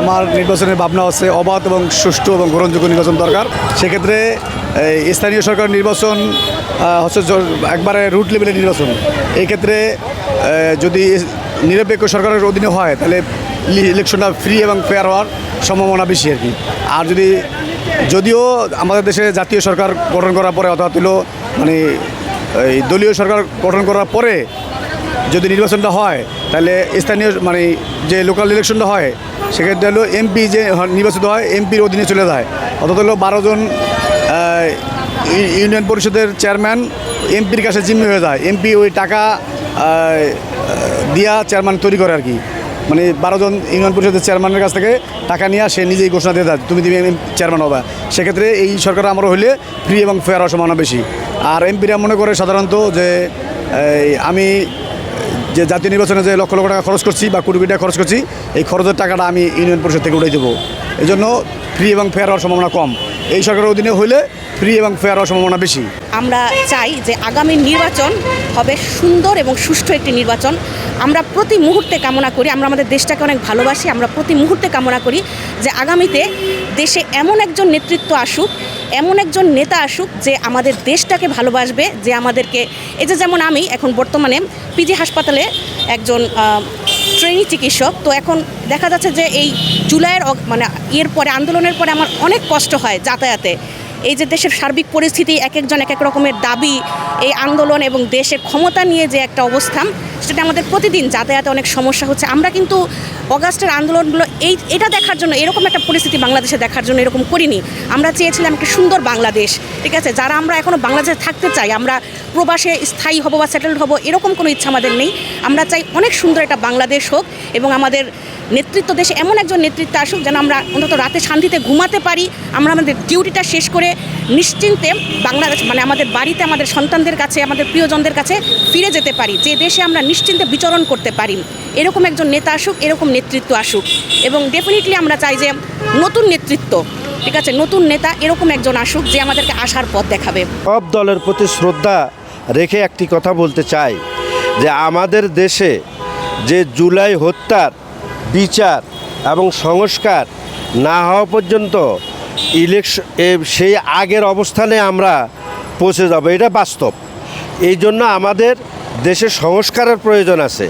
আমার নির্বাচনের ভাবনা হচ্ছে অবাধ এবং সুষ্ঠু এবং গ্রহণযোগ্য নির্বাচন দরকার। সেক্ষেত্রে স্থানীয় সরকার নির্বাচন হচ্ছে একবারে রুট লেভেলের নির্বাচন। এই ক্ষেত্রে যদি নিরপেক্ষ সরকারের অধীনে হয়, তাহলে ইলেকশনটা ফ্রি এবং ফেয়ার হওয়ার সম্ভাবনা বেশি আর কি। আর যদি, যদিও আমাদের দেশে জাতীয় সরকার গঠন করার পরে অর্থাৎ হলো মানে এই দলীয় সরকার গঠন করার পরে যদি নির্বাচনটা হয়, তাহলে স্থানীয় মানে যে লোকাল ইলেকশনটা হয়, সেক্ষেত্রে হলো এমপি যে নির্বাচিত হয় এমপির অধীনে চলে যায়। অর্থাৎ হলো বারো জন ই- ইউনিয়ন পরিষদের চেয়ারম্যান এমপির কাছে জিম্মি হয়ে যায়। এমপি ওই টাকা দিয়া চেয়ারম্যান তৈরি করে আর কি। মানে বারো জন ইউনিয়ন পরিষদের চেয়ারম্যানের কাছ থেকে টাকা নিয়ে সে নিজেই ঘোষণা দিয়ে দেয়, তুমি তুমি চেয়ারম্যান হবে। সেক্ষেত্রে এই সরকার আমরা হইলে ফ্রি এবং ফেয়ার সম্ভাবনা বেশি। আর এমপিরা মনে করে সাধারণত যে আমি যে জাতীয় নির্বাচনে যে লক্ষ লক্ষ টাকা খরচ করছি বা কোটি কোটি টাকা খরচ করছি, এই খরচের টাকাটা আমি ইউনিয়ন পরিষদ থেকে উঠাই দেবো। এই জন্য ফ্রি এবং ফেয়ার হওয়ার সম্ভাবনা কম। এই সরকারের অধীনে হইলে ফ্রি এবং ফেয়ার হওয়ার সম্ভাবনা বেশি। আমরা চাই যে আগামী নির্বাচন হবে সুন্দর এবং সুষ্ঠু একটি নির্বাচন। আমরা প্রতি মুহূর্তে কামনা করি, আমরা আমাদের দেশটাকে অনেক ভালোবাসি, আমরা প্রতি মুহূর্তে কামনা করি যে আগামীতে দেশে এমন একজন নেতৃত্ব আসুক এমন একজন নেতা আসুক যে আমাদের দেশটাকে ভালোবাসবে, যে আমাদেরকে, এই যে যেমন আমি এখন বর্তমানে পিজি হাসপাতালে একজন ট্রেনি চিকিৎসক, তো এখন দেখা যাচ্ছে যে এই জুলাইয়ের মানে ইয়ের পরে, আন্দোলনের পরে আমার অনেক কষ্ট হয় যাতায়াতে। এই যে দেশের সার্বিক পরিস্থিতি এক একজন এক এক রকমের দাবি, এই আন্দোলন এবং দেশের ক্ষমতা নিয়ে যে একটা অবস্থান সেটা আমাদের প্রতিদিন যাতায়াতে অনেক সমস্যা হচ্ছে। আমরা কিন্তু অগাস্টের আন্দোলনগুলো এই, এটা দেখার জন্য, এরকম একটা পরিস্থিতি বাংলাদেশে দেখার জন্য এরকম করিনি। আমরা চেয়েছিলাম একটা সুন্দর বাংলাদেশ, ঠিক আছে? যারা আমরা এখনও বাংলাদেশে থাকতে চাই, আমরা প্রবাসে স্থায়ী হব বা সেটেলড হব, এরকম কোনো ইচ্ছা আমাদের নেই। আমরা চাই অনেক সুন্দর একটা বাংলাদেশ হোক এবং আমাদের নেতৃত্ব দেশে, এমন একজন নেতৃত্ব আসুক যেন আমরা অন্তত রাতে শান্তিতে ঘুমাতে পারি। আমরা আমাদের ডিউটিটা শেষ করে নিশ্চিন্তে বাংলাদেশ মানে আমাদের বাড়িতে আমাদের সন্তানদের কাছে, আমাদের প্রিয়জনদের কাছে ফিরে যেতে পারি, যে দেশে আমরা নিশ্চিন্তে বিচরণ করতে পারি। এরকম একজন নেতা আসুক, এরকম নেতৃত্ব আসুক। এবং ডেফিনেটলি আমরা চাই যে নতুন নেতৃত্ব, ঠিক আছে, নতুন নেতা এরকম একজন আসুক যে আমাদেরকে আসার পথ দেখাবে। সব দলের প্রতি শ্রদ্ধা রেখে একটি কথা বলতে চাই, যে আমাদের দেশে যে জুলাই হত্যার বিচার এবং সংস্কার না হওয়া পর্যন্ত ইলেকশন সেই আগের অবস্থানে আমরা পৌঁছে যাব। এটা বাস্তব। এই জন্য আমাদের দেশে সংস্কারের প্রয়োজন আছে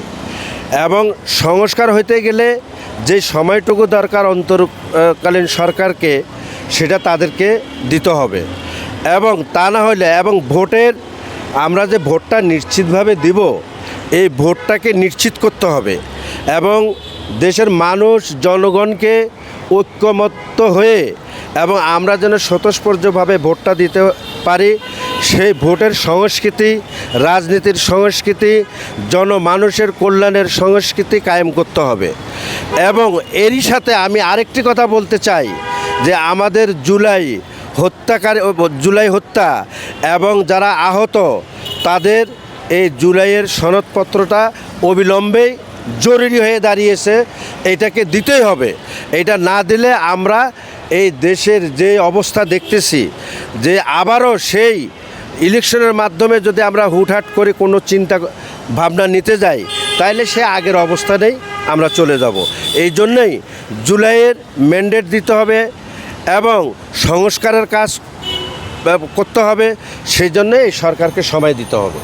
এবং সংস্কার হইতে গেলে যে সময়টুকু দরকার অন্তর্কালীন সরকারকে, সেটা তাদেরকে দিতে হবে। এবং তা না হলে এবং ভোটের আমরা যে ভোটটা নিশ্চিতভাবে দিব, এই ভোটটাকে নিশ্চিত করতে হবে। এবং দেশের মানুষ, জনগণকে ঐক্যমত্য হয়ে এবং আমরা যেন স্বতঃস্পর্যভাবে ভোটটা দিতে পারি, সেই ভোটের সংস্কৃতি, রাজনীতির সংস্কৃতি, জনমানুষের কল্যাণের সংস্কৃতি কায়েম করতে হবে। এবং এরই সাথে আমি আরেকটি কথা বলতে চাই, যে আমাদের জুলাই হত্যাকারী, জুলাই হত্যা এবং যারা আহত, তাদের এই জুলাইয়ের সনদপত্রটা অবিলম্বেই জরুরি হয়ে দাঁড়িয়েছে, এটাকে দিতেই হবে। এটা না দিলে আমরা এই দেশের যে অবস্থা দেখতেছি, যে আবারও সেই ইলেকশনের মাধ্যমে যদি আমরা হুটহাট করে কোনো চিন্তা ভাবনা নিতে যাই তাহলে সে আগের অবস্থানেই আমরা চলে যাব। এই জন্যই জুলাইয়ের ম্যান্ডেট দিতে হবে এবং সংস্কারের কাজ করতে হবে, সেই জন্যে এই সরকারকে সময় দিতে হবে।